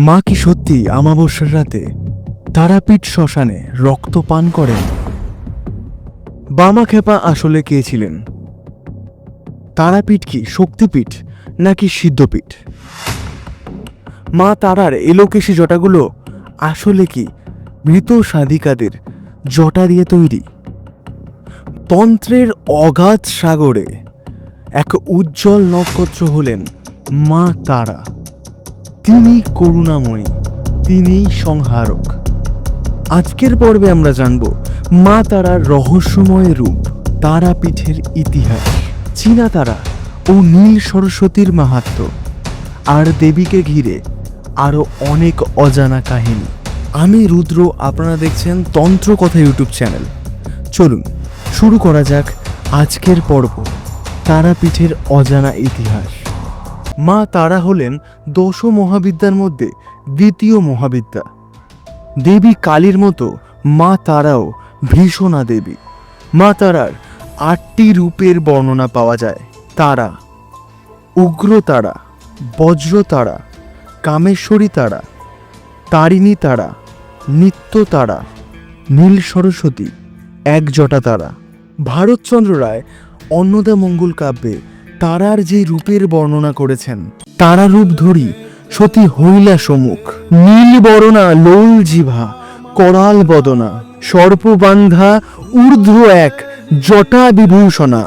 মা কি সত্যি আমাবস্যার রাতে তারাপীঠ শ্মশানে রক্ত পান করেন? বামা খেপা আসলে কে ছিলেন? তারাপীঠ কি শক্তিপীঠ নাকি সিদ্ধপীঠ? মা তারার এলোকেশি জটাগুলো আসলে কি মৃত সাধিকাদের জটা দিয়ে তৈরি? তন্ত্রের অগাধ সাগরে এক উজ্জ্বল নক্ষত্র হলেন মা তারা। তিনি করুণাময়ী, তিনিই সংহারক। আজকের পর্বে আমরা জানব মা তারার রহস্যময় রূপ, তারাপীঠের ইতিহাস, চীনা তারা ও নীল সরস্বতীর মাহাত্ম্য আর দেবীকে ঘিরে আরও অনেক অজানা কাহিনী। আমি রুদ্র, আপনারা দেখছেন তন্ত্র কথা ইউটিউব চ্যানেল। চলুন, শুরু করা যাক আজকের পর্ব, তারাপীঠের অজানা ইতিহাস। মা তারা হলেন দশ মহাবিদ্যার মধ্যে দ্বিতীয় মহাবিদ্যা। দেবী কালীর মতো মা তারাও ভীষণা দেবী। মা তারার আটটি রূপের বর্ণনা পাওয়া যায়। তারা উগ্র তারা, বজ্র তারা, কামেশ্বরী তারা, তারিণী তারা, নিত্য তারা, নীল সরস্বতী, একজটা তারা। ভারতচন্দ্র রায় অন্নদা মঙ্গল কাব্যে তারার যে রূপের বর্ণনা করেছেন, তারা রূপ ধরি সতী হইলা সমুখ। নীল বরণা, লোল জিভা, করাল বদনা, সর্পবান্ধা, ঊর্ধ্ব এক, জটা বিভূষণা,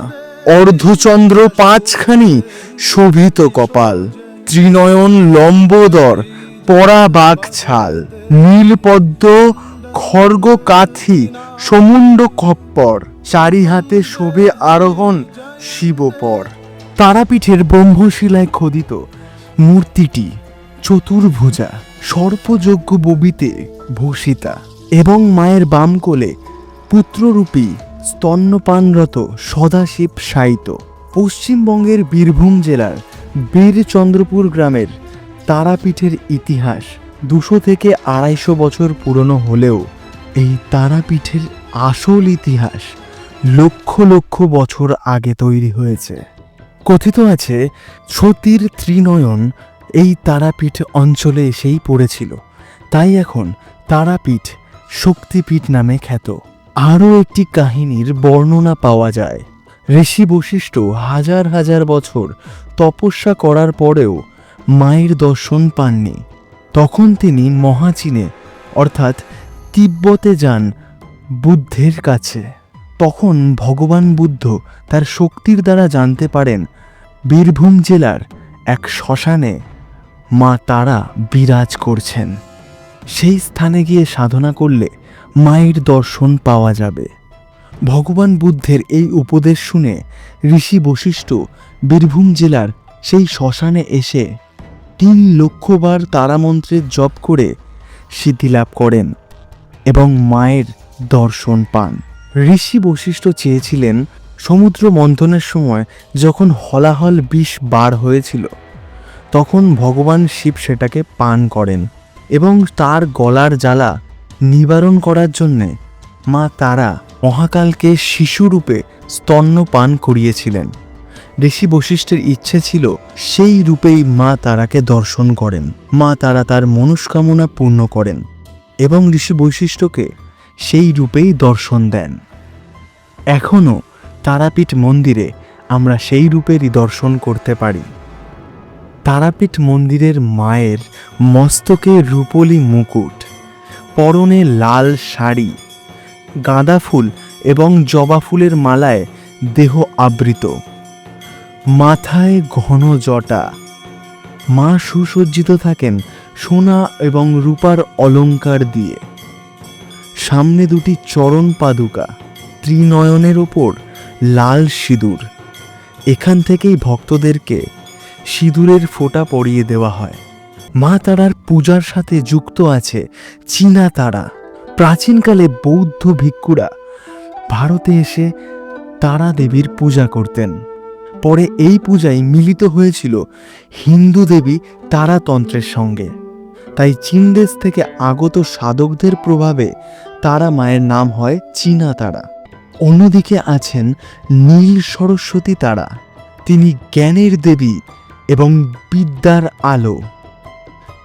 অর্ধচন্দ্র পাঁচখানি শোভিত কপাল, ত্রিনয়ন লম্বোদর পরাবাক ছাল, নীলপদ্ম, খর্গ কাথি সমুণ্ড খপ্পর, চারি হাতে শোভে আরোহণ শিবপর। তারাপীঠের ব্রহ্মশিলায় খোদিত মূর্তিটি চতুর্ভুজা সর্পযজ্ঞ ববিতে ভূষিতা এবং মায়ের বাম কোলে পুত্ররূপী স্তন্যপানরত সদাশিব শায়িত পশ্চিমবঙ্গের বীরভূম জেলার বীরচন্দ্রপুর গ্রামের তারাপীঠের ইতিহাস দুশো থেকে আড়াইশো বছর পুরনো হলেও এই তারাপীঠের আসল ইতিহাস লক্ষ লক্ষ বছর আগে তৈরি হয়েছে। কথিত আছে, সতীর ত্রিনয়ন এই তারাপীঠ অঞ্চলে এসেই পড়েছিল। তাই এখন তারাপীঠ শক্তিপীঠ নামে খ্যাত। আরও একটি কাহিনীর বর্ণনা পাওয়া যায়। ঋষি বশিষ্ঠ হাজার হাজার বছর তপস্যা করার পরেও মায়ের দর্শন পাননি। তখন তিনি মহাচীনে, অর্থাৎ তিব্বতে যান বুদ্ধের কাছে। তখন ভগবান বুদ্ধ তার শক্তির দ্বারা জানতে পারেন বীরভূম জেলার এক শ্মশানে মা তারা বিরাজ করছেন। সেই স্থানে গিয়ে সাধনা করলে মায়ের দর্শন পাওয়া যাবে। ভগবান বুদ্ধের এই উপদেশ শুনে ঋষি বশিষ্ঠ বীরভূম জেলার সেই শ্মশানে এসে তিন লক্ষবার তারামন্ত্রের জপ করে সিদ্ধিলাভ করেন এবং মায়ের দর্শন পান। ঋষি বশিষ্ঠ চেয়েছিলেন সমুদ্র মন্থনের সময় যখন হলাহল বিষ বার হয়েছিল, তখন ভগবান শিব সেটাকে পান করেন এবং তার গলার জ্বালা নিবারণ করার জন্যে মা তারা মহাকালকে শিশুরূপে স্তন্য পান করিয়েছিলেন। ঋষি বশিষ্ঠের ইচ্ছে ছিল সেই রূপেই মা তারাকে দর্শন করেন। মা তারা তার মনস্কামনা পূর্ণ করেন এবং ঋষি বৈশিষ্ট্যকে সেই রূপেই দর্শন দেন। এখনও তারাপীঠ মন্দিরে আমরা সেই রূপেরই দর্শন করতে পারি। তারাপীঠ মন্দিরের মায়ের মস্তকে রূপলি মুকুট, পরনে লাল শাড়ি, গাঁদা ফুল এবং জবা ফুলের মালায় দেহ আবৃত। মাথায় ঘন জটা। মা সুসজ্জিত থাকেন সোনা এবং রূপার অলংকার দিয়ে। সামনে দুটি চরণ পাদুকা, ত্রিনয়নের ওপর লাল সিঁদুর। এখান থেকেই ভক্তদেরকে সিঁদুরের ফোঁটা পরিয়ে দেওয়া হয়। মা তারার পূজার সাথে যুক্ত আছে চীনা তারা। প্রাচীনকালে বৌদ্ধ ভিক্ষুরা ভারতে এসে তারা দেবীর পূজা করতেন। পরে এই পূজায় মিলিত হয়েছিল হিন্দু দেবী তারাতন্ত্রের সঙ্গে। তাই চীন দেশ থেকে আগত সাধকদের প্রভাবে তারা মায়ের নাম হয় চীনা তারা। অন্যদিকে আছেন নীল সরস্বতী তারা। তিনি জ্ঞানের দেবী এবং বিদ্যার আলো।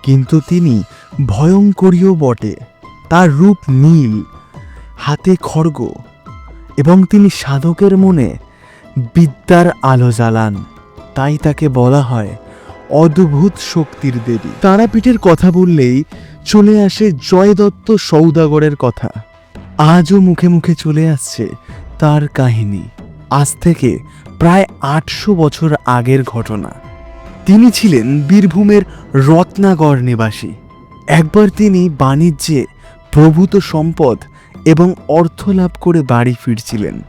কিন্তু তিনি ভয়ঙ্করীও বটে। তার রূপ নীল, হাতে খড়গ এবং তিনি সাধকের মনে বিদ্যার আলো জ্বালান। তাই তাকে বলা হয় অদ্ভুত শক্তির দেবী। তারাপীঠের কথা বললেই চলে আসে জয়দত্ত সৌদাগরের কথা। আজও মুখে মুখে চলে আসছে তার কাহিনী। আজ থেকে প্রায় আটশো বছর আগের ঘটনা। তিনি ছিলেন বীরভূমের রত্নাগড় নিবাসী। একবার তিনি বাণিজ্যে প্রভূত সম্পদ এবং অর্থ লাভ করে বাড়ি ফিরছিলেন।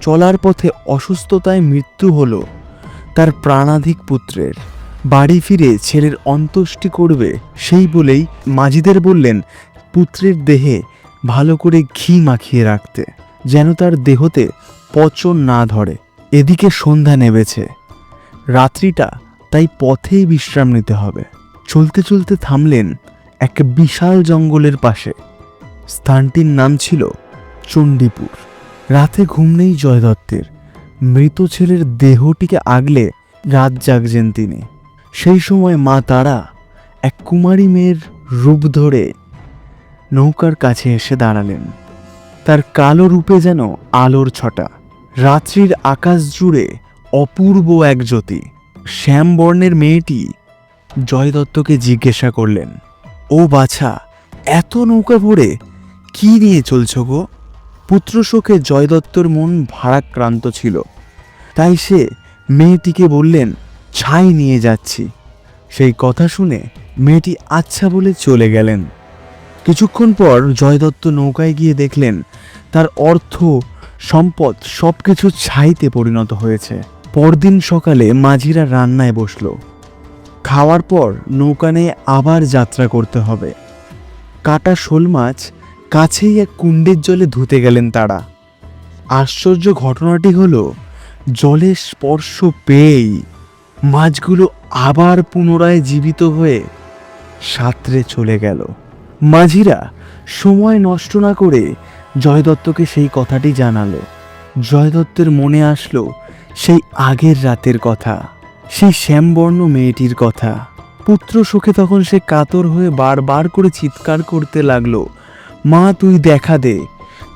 চলার পথে অসুস্থতায় মৃত্যু হল তার প্রাণাধিক পুত্রের। বাড়ি ফিরে ছেলের অন্ত্যেষ্টি করবে, সেই বলেই মাজিদের বললেন, পুত্রের দেহে ভালো করে ঘি মাখিয়ে রাখতে, যেন তার দেহতে পচন না ধরে। এদিকে সন্ধ্যা নেবেছে রাত্রিটা তাই পথেই বিশ্রাম নিতে হবে। চলতে চলতে থামলেন এক বিশাল জঙ্গলের পাশে। স্থানটির নাম ছিল চণ্ডীপুর। রাতে ঘুম নেই জয় দত্তের মৃত ছেলের দেহটিকে আগলে রাত জাগছেন তিনি। সেই সময় মা তারা এক কুমারী মেয়ের রূপ ধরে নৌকার কাছে এসে দাঁড়ালেন। তার কালো রূপে যেন আলোর ছটা, রাত্রির আকাশ জুড়ে অপূর্ব এক জ্যোতি। শ্যাম বর্ণের মেয়েটি জয় দত্তকে জিজ্ঞাসা করলেন, ও বাছা, এত নৌকা ভরে কি নিয়ে চলছ গো? পুত্রশোকে জয়দত্তর মন ভারাক্রান্ত ছিল। তাই সে মেয়েটিকে বললেন ছাই নিয়ে যাচ্ছি। সেই কথা শুনে মেয়েটি আচ্ছা বলে চলে গেলেন। কিছুক্ষণ পর জয়দত্ত নৌকায় গিয়ে দেখলেন, তার অর্থ, সম্পদ সব কিছু ছাইতে পরিণত হয়েছে। পরদিন সকালে মাঝিরা রান্নায় বসল। খাওয়ার পর নৌকা নিয়ে আবার যাত্রা করতে হবে। কাটা শোল মাছ কাছেই এক কুণ্ডের জলে ধুতে গেলেন তারা। আশ্চর্য ঘটনাটি হলো জলের স্পর্শ পেয়েই মাছগুলো আবার পুনরায় জীবিত হয়ে সাঁতরে চলে গেল। মাঝিরা সময় নষ্ট না করে জয়দত্তকে সেই কথাটি জানালো। জয়দত্তের মনে আসলো সেই আগের রাতের কথা, সেই শ্যামবর্ণ মেয়েটির কথা। পুত্র সুখে তখন সে কাতর হয়ে বারবার করে চিৎকার করতে লাগল, মা, তুই দেখা দে।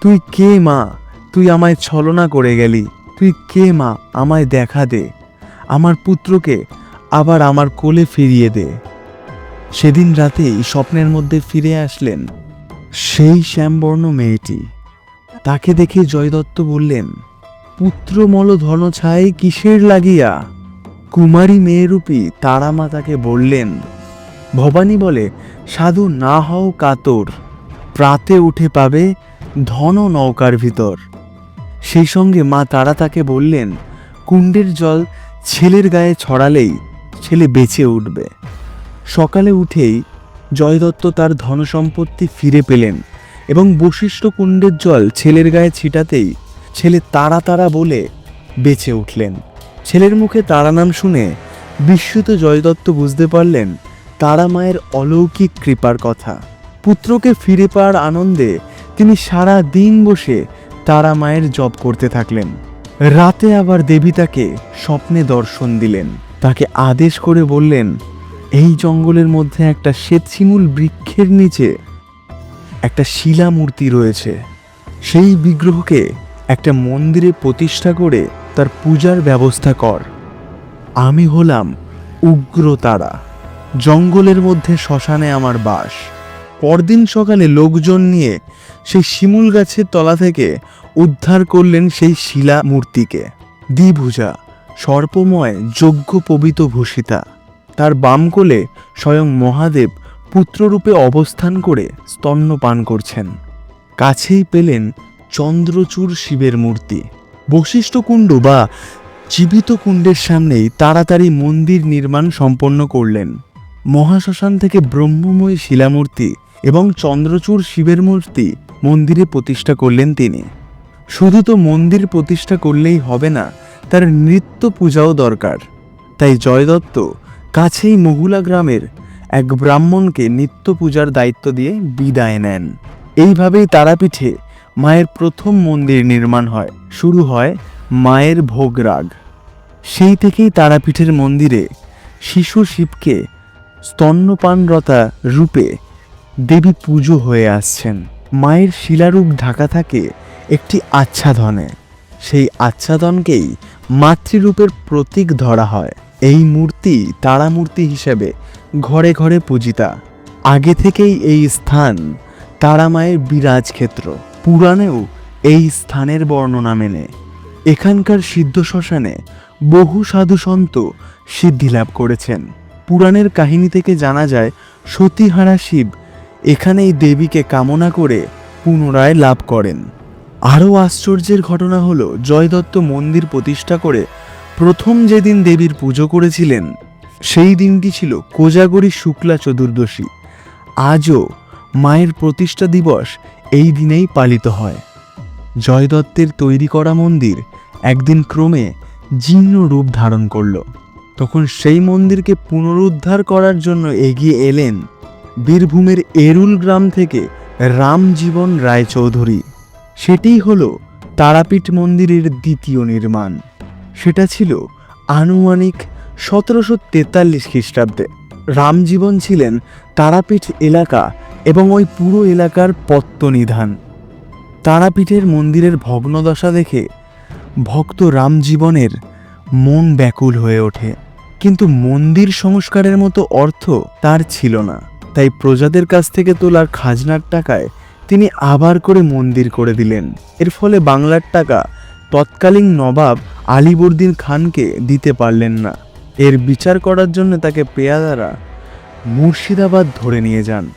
তুই কে মা? তুই আমায় ছলনা করে গেলি। তুই কে মা? আমায় দেখা দে। আমার পুত্রকে আবার আমার কোলে ফিরিয়ে দে। সেদিন রাতেই স্বপ্নের মধ্যে ফিরে আসলেন সেই শ্যামবর্ণ মেয়েটি। তাকে দেখে জয়দত্ত বললেন, পুত্র মল ধন ছাই কিসের লাগিয়া? কুমারী মেয়েরূপী তারা মাতাকে বললেন, ভবানী বলে, সাধু না হও কাতর, প্রাতে উঠে পাবে ধন নৌকার ভিতর। সেই সঙ্গে মা তারা তাকে বললেন, কুণ্ডের জল ছেলের গায়ে ছড়ালেই ছেলে বেঁচে উঠবে। সকালে উঠেই জয়দত্ত তার ধনসম্পত্তি ফিরে পেলেন এবং বশিষ্ঠ কুণ্ডের জল ছেলের গায়ে ছিটাতেই ছেলে তারা তারা বলে বেঁচে উঠলেন। ছেলের মুখে তারা নাম শুনে বিস্মিত জয়দত্ত বুঝতে পারলেন তারা মায়ের অলৌকিক কৃপার কথা। পুত্রকে ফিরে পাওয়ার আনন্দে তিনি সারা দিন বসে তারা মায়ের জপ করতে থাকলেন। রাতে আবার দেবী তাকে স্বপ্নে দর্শন দিলেন। তাকে আদেশ করে বললেন, এই জঙ্গলের মধ্যে একটা শ্বেতশিমুল বৃক্ষের নিচে একটা শিলা মূর্তি রয়েছে। সেই বিগ্রহকে একটা মন্দিরে প্রতিষ্ঠা করে তার পূজার ব্যবস্থা কর। আমি হলাম উগ্র তারা। জঙ্গলের মধ্যে শ্মশানে আমার বাস। পরদিন সকালে লোকজন নিয়ে সেই শিমুল গাছের তলা থেকে উদ্ধার করলেন সেই শিলা মূর্তিকে। দ্বিভুজা, সর্পময়, যজ্ঞ পবিত ভূষিতা। তার বাম কোলে স্বয়ং মহাদেব পুত্ররূপে অবস্থান করে স্তন্যপান করছেন। কাছেই পেলেন চন্দ্রচূড় শিবের মূর্তি। বশিষ্ঠ কুণ্ড বা জীবিত কুণ্ডের সামনেই তাড়াতাড়ি মন্দির নির্মাণ সম্পন্ন করলেন। মহাশ্মশান থেকে ব্রহ্মময় শিলামূর্তি এবং চন্দ্রচূড় শিবের মূর্তি মন্দিরে প্রতিষ্ঠা করলেন তিনি। শুধু তো মন্দির প্রতিষ্ঠা করলেই হবে না, তার নৃত্য পূজাও দরকার। তাই জয়দত্ত কাছেই মহুলা গ্রামের এক ব্রাহ্মণকে নিত্য পূজার দায়িত্ব দিয়ে বিদায় নেন। এইভাবেই তারাপীঠে মায়ের প্রথম মন্দির নির্মাণ হয়, শুরু হয় মায়ের ভোগরাগ সেই থেকেই তারাপীঠের মন্দিরে শিশু শিবকে স্তন্যপানরতা রূপে দেবী পুজো হয়ে আসছেন। মায়ের শিলারূপ ঢাকা থাকে একটি আচ্ছাদনে। সেই আচ্ছাদনকেই মাতৃরূপের প্রতীক ধরা হয়। এই মূর্তি তারামূর্তি হিসেবে ঘরে ঘরে পূজিতা। আগে থেকেই এই স্থান তারামায়ের বিরাজ ক্ষেত্র পুরাণেও এই স্থানের বর্ণনা মেনে এখানকার সিদ্ধ শ্মশানে বহু সাধু সন্ত সিদ্ধিলাভ করেছেন। পুরাণের কাহিনী থেকে জানা যায়, সতীহারা শিব এখানেই দেবীকে কামনা করে পুনরায় লাভ করেন। আরও আশ্চর্যের ঘটনা হলো, জয়দত্ত মন্দির প্রতিষ্ঠা করে প্রথম যেদিন দেবীর পুজো করেছিলেন, সেই দিনটি ছিল কোজাগরী শুক্লা চতুর্দশী। আজও মায়ের প্রতিষ্ঠা দিবস এই দিনেই পালিত হয়। জয়দত্তের তৈরি করা মন্দির একদিন ক্রমে জীর্ণ রূপ ধারণ করল। তখন সেই মন্দিরকে পুনরুদ্ধার করার জন্য এগিয়ে এলেন বীরভূমের এরুল গ্রাম থেকে রামজীবন রায়চৌধুরী। সেটিই হলো তারাপীঠ মন্দিরের দ্বিতীয় নির্মাণ। সেটা ছিল আনুমানিক সতেরোশো তেতাল্লিশ খ্রিস্টাব্দে। রামজীবন ছিলেন তারাপীঠ এলাকা এবং ওই পুরো এলাকার পত্তনিধান। তারাপীঠের মন্দিরের ভগ্নদশা দেখে ভক্ত রামজীবনের মন ব্যাকুল হয়ে ওঠে। কিন্তু মন্দির সংস্কারের মতো অর্থ তার ছিল না। তাই প্রজাদের কাছ থেকে তোলার খাজনার টাকায় তিনি আবার করে মন্দির করে দিলেন। এর ফলে বাংলার টাকা তৎকালীন নবাব আলিবর্দিন খানকে দিতে পারলেন না। এর বিচার করার জন্য তাকে পেয়াদারা মুর্শিদাবাদ ধরে নিয়ে যান।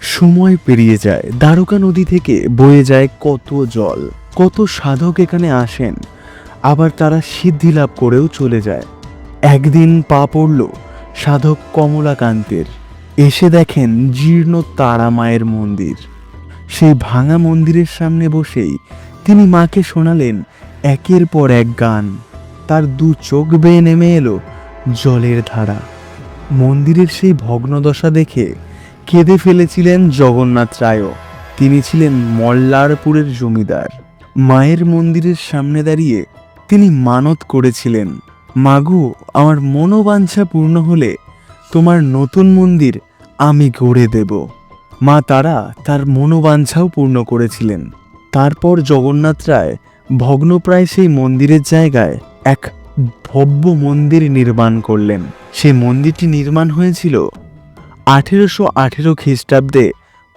সময় পেরিয়ে যায়। দ্বারকা নদী থেকে বয়ে যায় কত জল, কত সাধক এখানে আসেন। আবার তারা সিদ্ধি লাভ করেও চলে যায়। একদিন পা পড়ল সাধক কমলাকান্তের। এসে দেখেন জীর্ণ তারা মায়ের মন্দির। সেই ভাঙা মন্দিরের সামনে বসেই তিনি মাকে শোনালেন একের পর এক গান। তার দু চোখ বেয়ে নেমে এলো জলের ধারা। মন্দিরের সেই ভগ্নদশা দেখে কেঁদে ফেলেছিলেন জগন্নাথ রায়ও। তিনি ছিলেন মল্লারপুরের জমিদার। মায়ের মন্দিরের সামনে দাঁড়িয়ে তিনি মানত করেছিলেন, মাগু, আমার মনোবাঞ্ছা পূর্ণ হলে তোমার নতুন মন্দির আমি গড়ে দেব। মা তারা তার মনোবাঞ্ছাও পূর্ণ করেছিলেন। তারপর জগন্নাথ রায় ভগ্নপ্রায় সেই মন্দিরের জায়গায় এক ভব্য মন্দির নির্মাণ করলেন। সেই মন্দিরটি নির্মাণ হয়েছিল আঠেরোশো আঠেরো খ্রিস্টাব্দে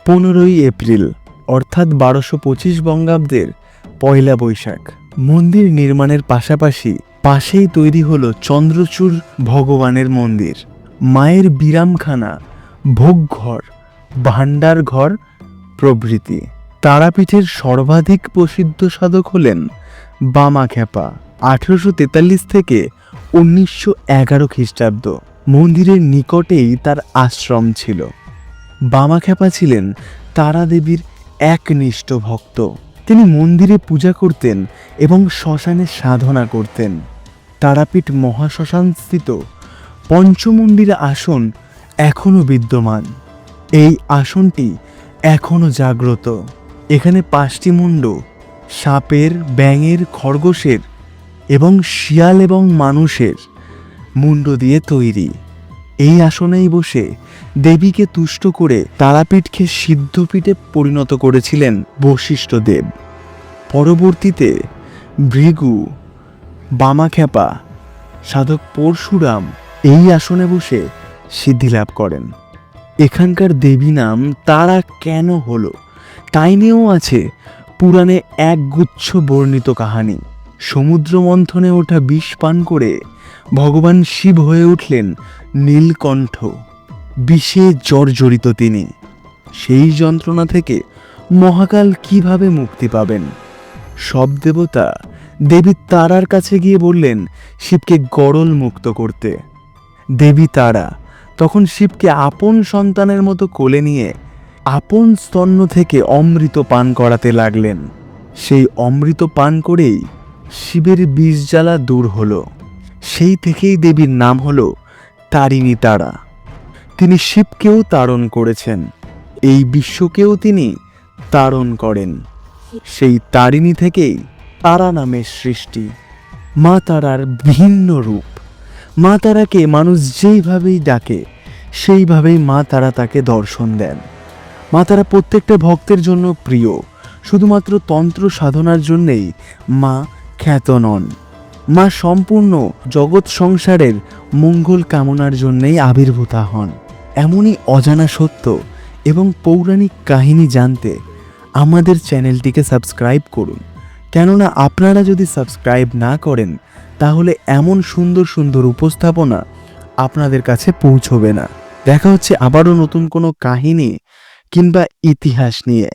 পনেরোই এপ্রিল, অর্থাৎ বারোশো পঁচিশ বঙ্গাব্দের পয়লা বৈশাখ। মন্দির নির্মাণের পাশাপাশি পাশেই তৈরি হলো চন্দ্রচূড় ভগবানের মন্দির। মায়ের বিরামখানা ভোগঘর ভাণ্ডার ঘর প্রভৃতি। তারাপীঠের সর্বাধিক প্রসিদ্ধ সাধক হলেন বামাখ্যাপা, আঠেরোশো তেতাল্লিশ থেকে উনিশশো এগারো খ্রিস্টাব্দ। মন্দিরের নিকটেই তার আশ্রম ছিল। বামাখ্যাপা ছিলেন তারা দেবীর একনিষ্ঠ ভক্ত। তিনি মন্দিরে পূজা করতেন এবং শ্মশানে সাধনা করতেন। তারাপীঠ মহাশ্মশানস্থিত পঞ্চমন্দির আসন এখনও বিদ্যমান। এই আসনটি এখনও জাগ্রত। এখানে পাঁচটি মুন্ড, সাপের, ব্যাঙের, খরগোশের এবং শিয়াল এবং মানুষের মুন্ড দিয়ে তৈরি। এই আসনেই বসে দেবীকে তুষ্ট করে তারাপীঠকে সিদ্ধপীঠে পরিণত করেছিলেন বশিষ্ঠ দেব। পরবর্তীতে ভৃগু, বামাখ্যাপা, সাধক পরশুরাম এই আসনে বসে সিদ্ধিলাভ করেন। এখানকার দেবী নাম তারা কেন হলো? তাই নিয়েও আছে পুরাণে একগুচ্ছ বর্ণিত কাহানি। সমুদ্র মন্থনে ওঠা বিষ পান করে ভগবান শিব হয়ে উঠলেন নীলকণ্ঠ। বিষে জর্জরিত তিনি। সেই যন্ত্রণা থেকে মহাকাল কীভাবে মুক্তি পাবেন? সব দেবতা দেবী তারার কাছে গিয়ে বললেন, শিবকে গরল মুক্ত করতে। দেবী তারা তখন শিবকে আপন সন্তানের মতো কোলে নিয়ে আপন স্তন্য থেকে অমৃত পান করাতে লাগলেন। সেই অমৃত পান করেই শিবের বিষ জ্বালা দূর হলো। সেই থেকেই দেবীর নাম হল তারিণী তারা। তিনি শিবকেও তাড়ন করেছেন। এই বিশ্বকেও তিনি তাড়ন করেন। সেই তারিণী থেকেই তারা নামের সৃষ্টি। মা তারার ভিন্ন রূপ। মা তারাকে মানুষ যেইভাবেই ডাকে, সেইভাবেই মা তারা তাকে দর্শন দেন। মা তারা প্রত্যেকটা ভক্তের জন্য প্রিয়, শুধুমাত্র তন্ত্র সাধনার জন্যেই মা খ্যাত নন। মা সম্পূর্ণ জগৎ সংসারের মঙ্গল কামনার জন্যেই আবির্ভূতা হন। এমনই অজানা সত্য এবং পৌরাণিক কাহিনী জানতে আমাদের চ্যানেলটিকে সাবস্ক্রাইব করুন। কেননা আপনারা যদি সাবস্ক্রাইব না করেন তাহলে এমন সুন্দর সুন্দর উপস্থাপনা আপনাদের কাছে পৌঁছবে না। দেখা হচ্ছে আবারও নতুন কোনো কাহিনী কিংবা ইতিহাস নিয়ে।